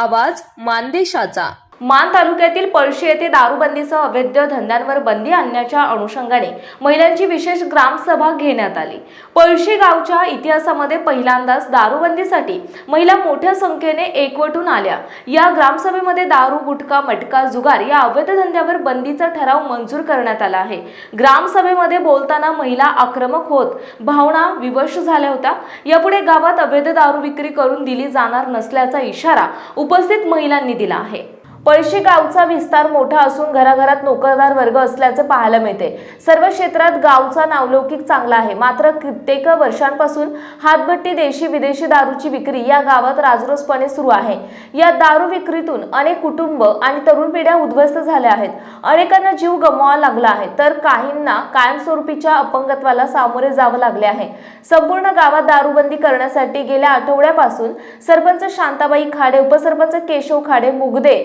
आवाज मानदेशाचा. मान तालुक्यातील पळशी येथे दारूबंदीसह अवैध धंद्यांवर बंदी आणण्याच्या अनुषंगाने महिलांची विशेष ग्रामसभा घेण्यात आली. पळशी गावच्या इतिहासामध्ये पहिल्यांदाच दारूबंदीसाठी महिला मोठ्या संख्येने एकवटून आल्या. या ग्रामसभेमध्ये दारू गुटखा मटका जुगार या अवैध धंद्यावर बंदीचा ठराव मंजूर करण्यात आला आहे. ग्रामसभेमध्ये बोलताना महिला आक्रमक होत भावना विवश झाल्या होत्या. यापुढे गावात अवैध दारू विक्री करून दिली जाणार नसल्याचा इशारा उपस्थित महिलांनी दिला आहे. पळशी गावचा विस्तार मोठा असून घराघरात नोकरदार वर्ग असल्याचे पाहायला मिळते. सर्व क्षेत्रात गावचा नावलौकिक चांगला आहे. मात्र कित्येक वर्षांपासून हातभट्टी देशी विदेशी दारूची विक्री या गावात राजरोसपणे सुरू आहे. या दारू विक्रीतून अनेक कुटुंब आणि तरुण पिढ्या उद्ध्वस्त झाल्या आहेत. अनेकांना जीव गमवावा लागला आहे. तर काहींना कायमस्वरूपीच्या अपंगत्वाला सामोरे जावं लागले आहे. संपूर्ण गावात दारूबंदी करण्यासाठी गेल्या आठवड्यापासून सरपंच शांताबाई खाडे उपसरपंच केशव खाडे मुगदे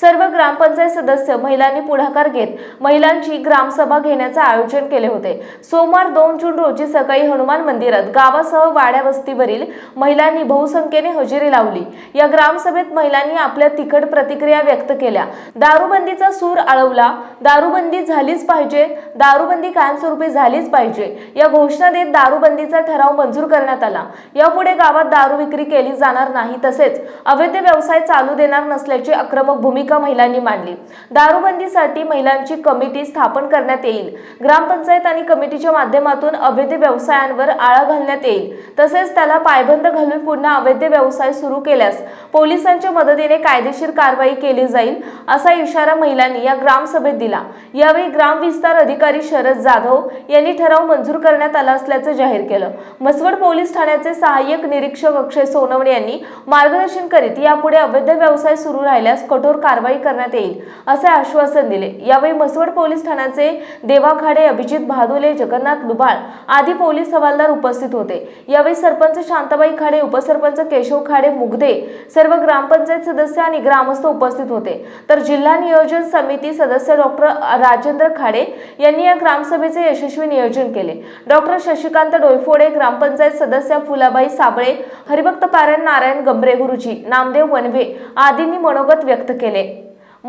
सर्व ग्रामपंचायत सदस्य महिलांनी पुढाकार घेत महिलांची ग्रामसभा घेण्याचे आयोजन केले होते. सोमवार दोन जून रोजी सकाळी हनुमान मंदिरात गावासह वाड्या वस्तीवरील महिलांनी बहुसंख्येने हजेरी लावली. या ग्रामसभेत महिलांनी आपल्या तिखट प्रतिक्रिया व्यक्त केल्या. दारूबंदीचा सूर आळवला. दारूबंदी झालीच पाहिजे. दारूबंदी कायमस्वरूपी झालीच पाहिजे. या घोषणा देत दारूबंदीचा ठराव मंजूर करण्यात आला. यापुढे गावात दारू विक्री केली जाणार नाही तसेच अवैध व्यवसाय चालू देणार नसल्याची आक्रमक भूमिका महिलांनी मांडली. दारूबंदीसाठी महिलांची कमिटी स्थापन करण्यात येईल. ग्रामपंचायत आणि कमिटीच्या माध्यमातून अवैध व्यवसायांवर आळा घालण्यात येईल. तसेच त्याला पायबंद घालून पुन्हा अवैध व्यवसाय सुरू केल्यास पोलिसांच्या मदतीने कायदेशीर कारवाई केली जाईल असा इशारा महिलांनी या ग्रामसभेत दिला. यावेळी ग्राम विस्तार अधिकारी शरद जाधव यांनी ठराव मंजूर करण्यात आला असल्याचं जाहीर केलं. मसवड पोलीस ठाण्याचे सहाय्यक निरीक्षक अक्षय सोनवणे यांनी मार्गदर्शन करीत यापुढे अवैध व्यवसाय सुरू राहिल्यास कठोर कारवाई करण्यात येईल असे आश्वासन दिले. यावेळी मसवड पोलीस ठाण्याचे देवाखाडे अभिजित भादुले जगन्नाथ लुबाळ आदी पोलीस हवालदार उपस्थित होते. यावेळी सरपंच शांताबाई खाडे उपसरपंच केशव खाडे मुगदे सर्व ग्रामपंचायत सदस्य आणि ग्रामस्थ उपस्थित होते. तर जिल्हा नियोजन समिती सदस्य डॉक्टर राजेंद्र खाडे यांनी या ग्रामसभेचे यशस्वी नियोजन केले. डॉक्टर शशिकांत डोयफोडे ग्रामपंचायत सदस्य फुलाबाई साबळे हरिभक्त पारायण नारायण गंभरे गुरुजी नामदेव वनवे आदींनी मनोगत व्यक्त केले.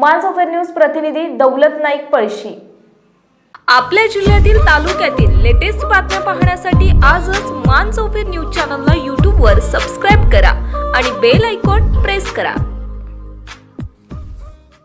मान्स ऑफर न्यूज प्रतिनिधी दौलत नाईक पळशी. आपल्या जिल्ह्यातील तालुक्यातील लेटेस्ट बातम्या पाहण्यासाठी आजच मान चौफेर न्यूज चॅनलला यूट्यूबवर सबस्क्राईब करा आणि बेल आयकॉन प्रेस करा.